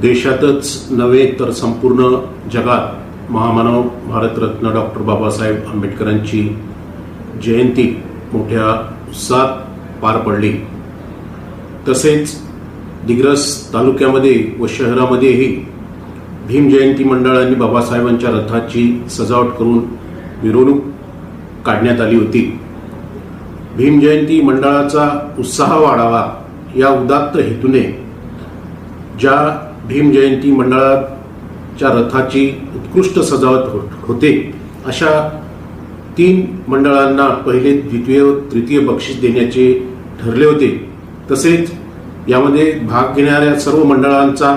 देशातच नव्हे तर संपूर्ण जगात महामानव भारतरत्न डॉक्टर बाबासाहेब आंबेडकरांची जयंती मोठ्या उत्साहात पार पडली. तसेच दिग्रस तालुक्यामध्ये व शहरामध्येही भीम जयंती मंडळांनी बाबासाहेबांच्या रथाची सजावट करून मिरवणूक काढण्यात आली होती. भीम जयंती मंडळाचा उत्साह वाढावा या उदात्त हेतूने ज्या भीम जयंती मंडळाच्या रथाची उत्कृष्ट सजावट हो- होते. अशा तीन मंडळांना पहिले द्वितीय व तृतीय बक्षीस देण्याचे ठरले होते. तसेच यामध्ये भाग घेणाऱ्या सर्व मंडळांचा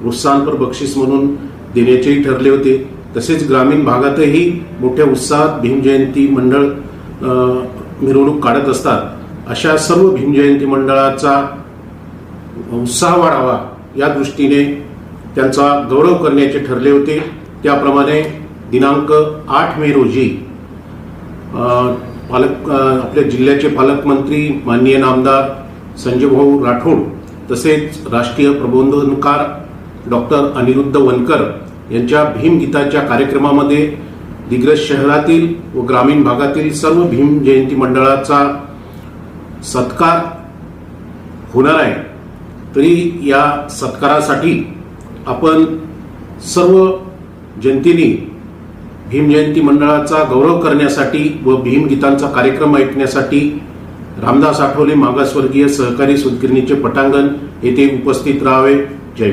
प्रोत्साहनपर बक्षीस म्हणून देण्याचेही ठरले होते. तसेच ग्रामीण भागातही मोठ्या उत्साहात भीमजयंती मंडळ मिरवणूक काढत असतात. अशा सर्व भीमजयंती मंडळाचा उत्साह वाढावा या दृष्टीने त्यांचा गौरव करण्याचे ठरले होते. त्याप्रमाणे दिनांक आठ मे रोजी पालक आपल्या जिल्ह्याचे पालकमंत्री माननीय नामदार संजयभाऊ राठोड तसेच राष्ट्रीय प्रबोधनकार डॉक्टर अनिरुद्ध वनकर यांच्या भीमगीताच्या कार्यक्रमामध्ये दिग्रज शहरातील व ग्रामीण भागातील सर्व भीम जयंती मंडळाचा सत्कार होणार आहे. तरी या सत्कारासाठी आपण सर्व जनतेने भीमजयंती मंडळाचा गौरव करण्यासाठी व भीम गीतांचा कार्यक्रम ऐकण्यासाठी रामदास आठवले मागासवर्गीय सहकारी सुदगिरणीचे पटांगण येथे उपस्थित राहावे. जय.